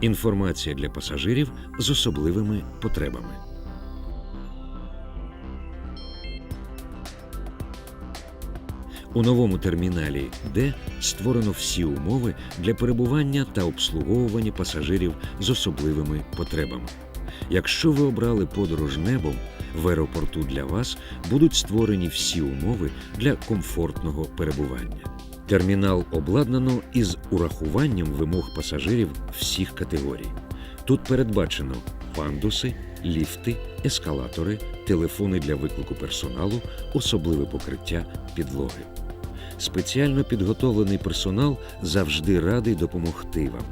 Інформація для пасажирів з особливими потребами. У новому терміналі Д створено всі умови для перебування та обслуговування пасажирів з особливими потребами. Якщо ви обрали подорож небом, в аеропорту для вас будуть створені всі умови для комфортного перебування. Термінал обладнано із урахуванням вимог пасажирів всіх категорій. Тут передбачено пандуси, ліфти, ескалатори, телефони для виклику персоналу, особливе покриття підлоги. Спеціально підготовлений персонал завжди радий допомогти вам.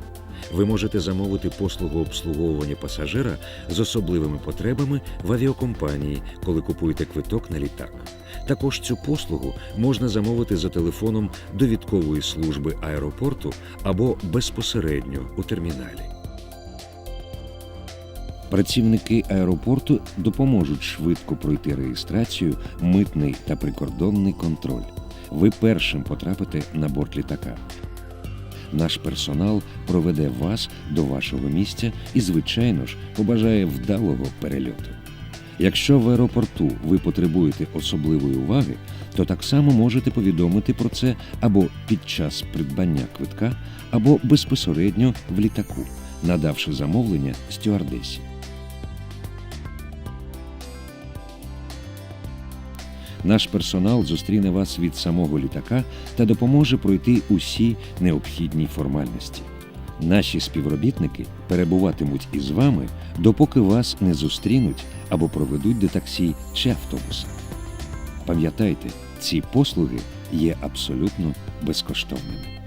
Ви можете замовити послугу обслуговування пасажира з особливими потребами в авіакомпанії, коли купуєте квиток на літак. Також цю послугу можна замовити за телефоном довідкової служби аеропорту або безпосередньо у терміналі. Працівники аеропорту допоможуть швидко пройти реєстрацію, митний та прикордонний контроль. Ви першим потрапите на борт літака. Наш персонал проведе вас до вашого місця і, звичайно ж, побажає вдалого перельоту. Якщо в аеропорту ви потребуєте особливої уваги, то так само можете повідомити про це або під час придбання квитка, або безпосередньо в літаку, надавши замовлення стюардесі. Наш персонал зустріне вас від самого літака та допоможе пройти усі необхідні формальності. Наші співробітники перебуватимуть із вами, допоки вас не зустрінуть або проведуть до таксі чи автобуса. Пам'ятайте, ці послуги є абсолютно безкоштовними.